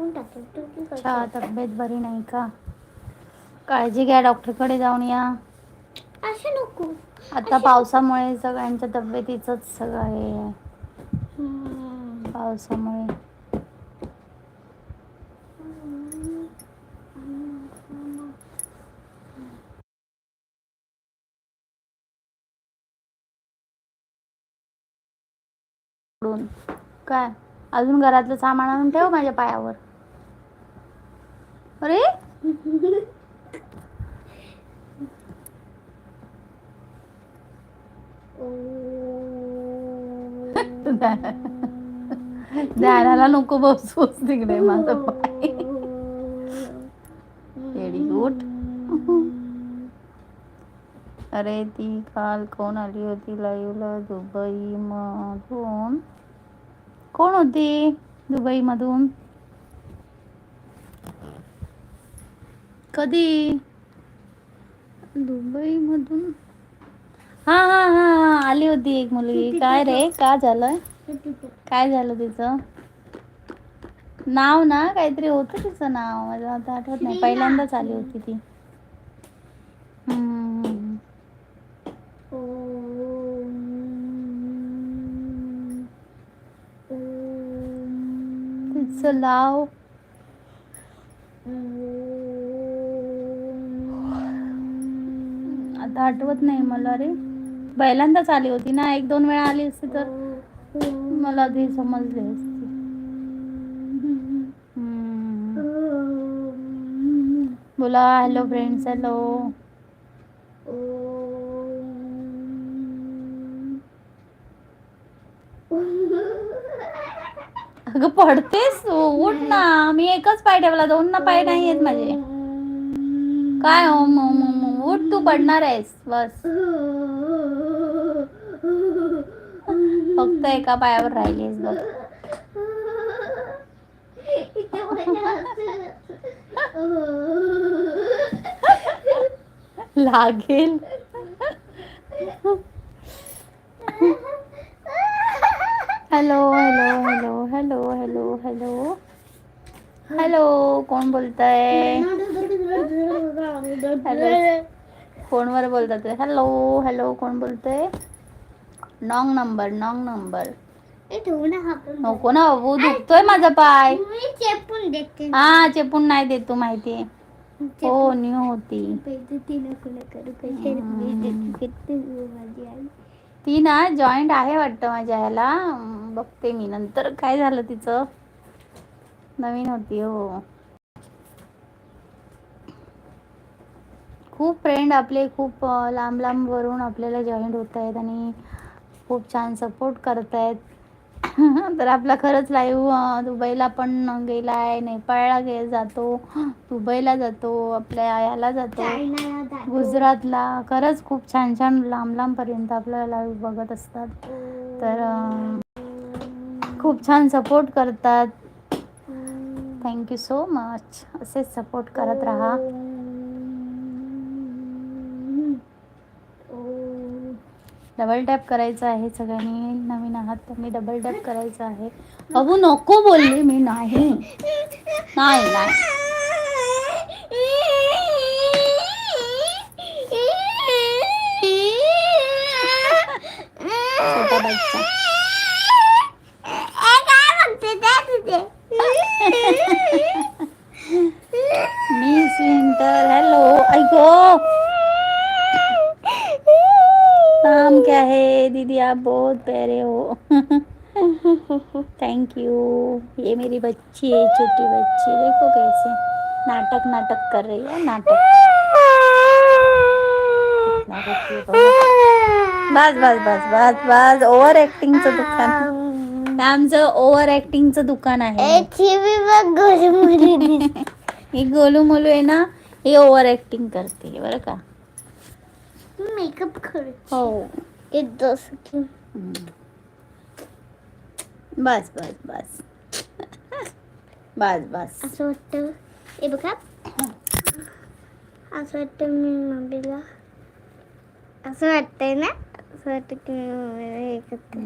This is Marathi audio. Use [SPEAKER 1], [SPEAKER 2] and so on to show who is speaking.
[SPEAKER 1] चेपून टाकतो तू की
[SPEAKER 2] अच्छा तब्येत बरी नाही का? काळजी घ्या डॉक्टरकडे जाऊन या.
[SPEAKER 1] असं नको.
[SPEAKER 2] आता पावसामुळे सगळ्यांच्या तब्येतीच सगळं हे आहे.
[SPEAKER 1] हम्म.
[SPEAKER 2] पावसामुळे. पडून. काय? अजून घरातलं सामान आणून ठेव माझ्या पायावर. अरे? ध्यानाला नको बसूच तिकडे माझं पाय. येडी गुड अरे ती काल कोण आली होती लाईव्हला दुबई मधून कोण होती दुबई मधून कधी? दुबई मधून हा हा हा हा आली होती एक मुलगी. काय रे? का झालं काय झालं तिचं? नाव ना काहीतरी होतं तिचं नाव. मला आता आठवत नाही. पहिल्यांदाच आली होती ती. हम्म. तिचं नाव? आता आठवत नाही मला रे. पहिल्यांदाच आली होती ना एक दोन वेळा आली असती तर मला ती समजली असते. बोला हॅलो फ्रेंड्स हॅलो अगं पडतेस उठ ना. मी एकच पाय ठेवला. दोन ना पाय नाही आहेत माझे. काय हो मग तू पडणार आहेस बस. फक्त एका पायावर राहिलीस बघ. लागेल. Hello hello hello hello hello hello. Hello कोण बोलतंय? फोनवर बोलतात. हॅलो हॅलो कोण बोलतंय? नॉंग नंबर नॉंग नंबर नको ना बाबू दुखतोय माझा पाय.
[SPEAKER 1] चेपून देते.
[SPEAKER 2] हा चेपून नाही देत तू माहितीये हो न्यू होती. ती ना जॉईंट आहे वाटतं माझ्या ह्याला. बघते मी. नंतर काय झालं तिचं? नवीन होती हो. खूप फ्रेंड आपले खूप लांब लांबवरून आपल्याला जॉईंट होत आहेत आणि खूप छान सपोर्ट करत आहेत. तर आपला खरंच लाईव्ह दुबईला पण गेला आहे नेपाळला गे जातो दुबईला जातो आपल्या याला जातो गुजरातला. खरंच खूप छान छान लांब लांबपर्यंत आपल्याला लाईव्ह बघत असतात. तर खूप छान सपोर्ट करतात. थँक्यू सो मच असेच सपोर्ट करत राहा. डबल टॅप करायचं आहे. सगळ्यांनी नवीन आहात त्यांनी डबल टॅप करायचं आहे. अबू नको बोलले मी नाही. नाही नाही. छोटा बाईकचा दीदी आप बहुत प्यारे हो। थैंक यू ये मेरी बच्ची है छोटी बच्ची। देखो कैसे नाटक नाटक कर रही है नाटक. बस बस बस बस बस ओव्हर ऍक्टिंगचं दुकान हे। आमचं ओव्हर ऍक्टिंगचं दुकान आहे। ही गोलू मोलू आहे ना हे ओव्हर ऍक्टिंग करते बरं का?
[SPEAKER 1] मेकअप करू
[SPEAKER 2] हो.
[SPEAKER 1] एकदा
[SPEAKER 2] हम्म. बस बस बस बस बस
[SPEAKER 1] असं वाटतं हे बघा असं वाटतं मी मम्मीला असं वाटतंय ना असं वाटतं की मी मम्मीला हे करते